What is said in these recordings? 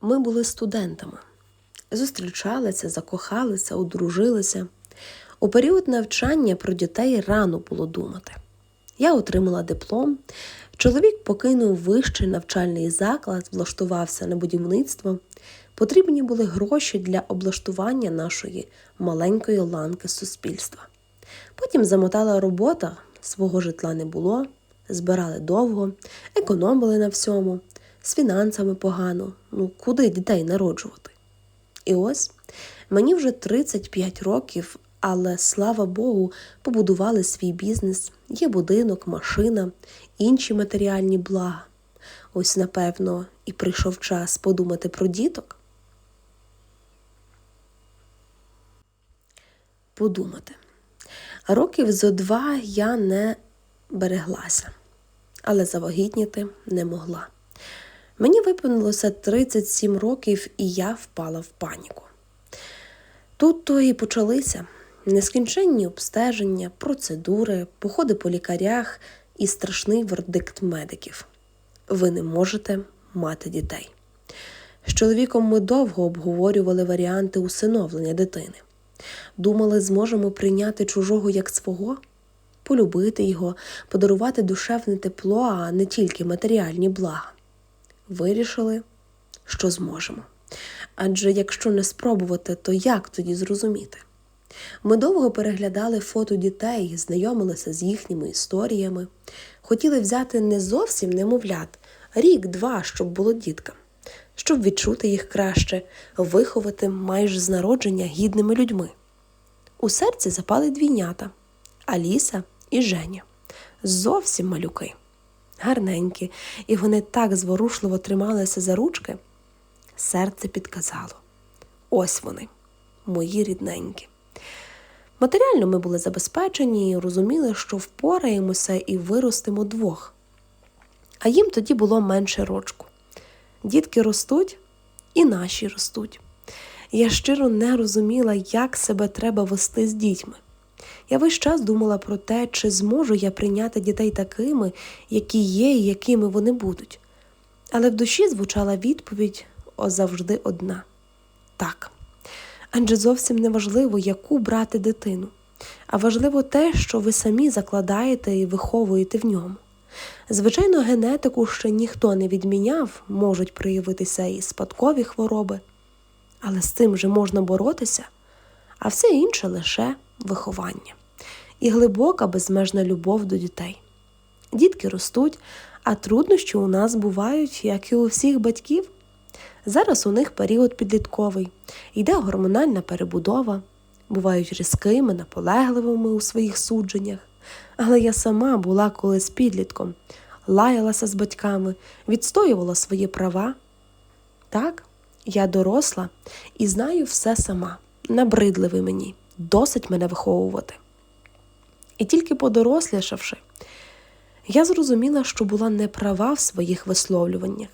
Ми були студентами, зустрічалися, закохалися, одружилися. У період навчання про дітей рано було думати. Я отримала диплом, чоловік покинув вищий навчальний заклад, влаштувався на будівництво. Потрібні були гроші для облаштування нашої маленької ланки суспільства. Потім замотала робота, свого житла не було, збирали довго, економили на всьому, з фінансами погано. Ну куди дітей народжувати? І ось мені вже 35 років, але слава Богу, побудували свій бізнес, є будинок, машина, інші матеріальні блага. Ось, напевно, і прийшов час подумати про діток. Подумати. Років зо два я не береглася, але завагітніти не могла. Мені виповнилося 37 років, і я впала в паніку. Тут то і почалися нескінченні обстеження, процедури, походи по лікарях і страшний вердикт медиків. Ви не можете мати дітей. З чоловіком ми довго обговорювали варіанти усиновлення дитини. Думали, зможемо прийняти чужого як свого, полюбити його, подарувати душевне тепло, а не тільки матеріальні блага. Вирішили, що зможемо. Адже якщо не спробувати, то як тоді зрозуміти? Ми довго переглядали фото дітей, знайомилися з їхніми історіями, хотіли взяти не зовсім немовлят, рік-два, щоб було діткам, щоб відчути їх краще, виховати майже з народження гідними людьми. У серці запали двійнята Аліса і Женя. Зовсім малюки, гарненькі, і вони так зворушливо трималися за ручки. Серце підказало ось вони, мої рідненькі. Матеріально ми були забезпечені і розуміли, що впораємося і виростемо двох. А їм тоді було менше рочку. Дітки ростуть і наші ростуть. Я щиро не розуміла, як себе треба вести з дітьми. Я весь час думала про те, чи зможу я прийняти дітей такими, які є і якими вони будуть. Але в душі звучала відповідь завжди одна так. Адже зовсім не важливо, яку брати дитину, а важливо те, що ви самі закладаєте і виховуєте в ньому. Звичайно, генетику ще ніхто не відміняв, можуть проявитися і спадкові хвороби, але з цим же можна боротися, а все інше лише виховання і глибока безмежна любов до дітей. Дітки ростуть, а труднощі у нас бувають, як і у всіх батьків. Зараз у них період підлітковий, йде гормональна перебудова, бувають різкими, наполегливими у своїх судженнях. Але я сама була колись підлітком, лаялася з батьками, відстоювала свої права. Так, я доросла і знаю все сама, набридливий мені, досить мене виховувати. І тільки подорослішавши, я зрозуміла, що була неправа в своїх висловлюваннях.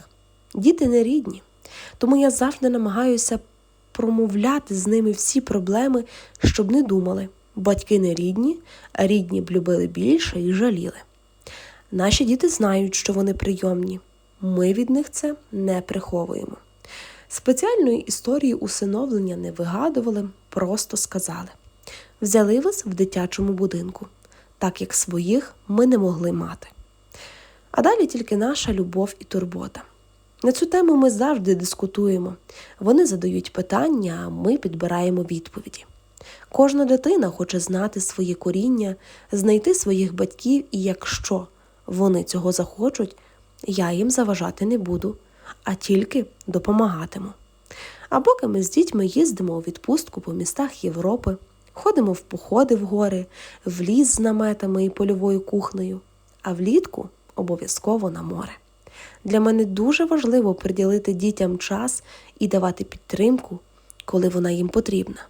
Діти не рідні, тому я завжди намагаюся промовляти з ними всі проблеми, щоб не думали. Батьки не рідні, а рідні б любили більше і жаліли. Наші діти знають, що вони прийомні. Ми від них це не приховуємо. Спеціальної історії усиновлення не вигадували, просто сказали взяли вас в дитячому будинку, так як своїх ми не могли мати. А далі тільки наша любов і турбота. На цю тему ми завжди дискутуємо. Вони задають питання, а ми підбираємо відповіді. Кожна дитина хоче знати свої коріння, знайти своїх батьків, і якщо вони цього захочуть, я їм заважати не буду, а тільки допомагатиму. А поки ми з дітьми їздимо у відпустку по містах Європи, ходимо в походи в гори, в ліс з наметами і польовою кухнею, а влітку обов'язково на море. Для мене дуже важливо приділити дітям час і давати підтримку, коли вона їм потрібна.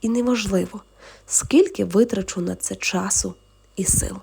І неважливо, скільки витрачу на це часу і сил.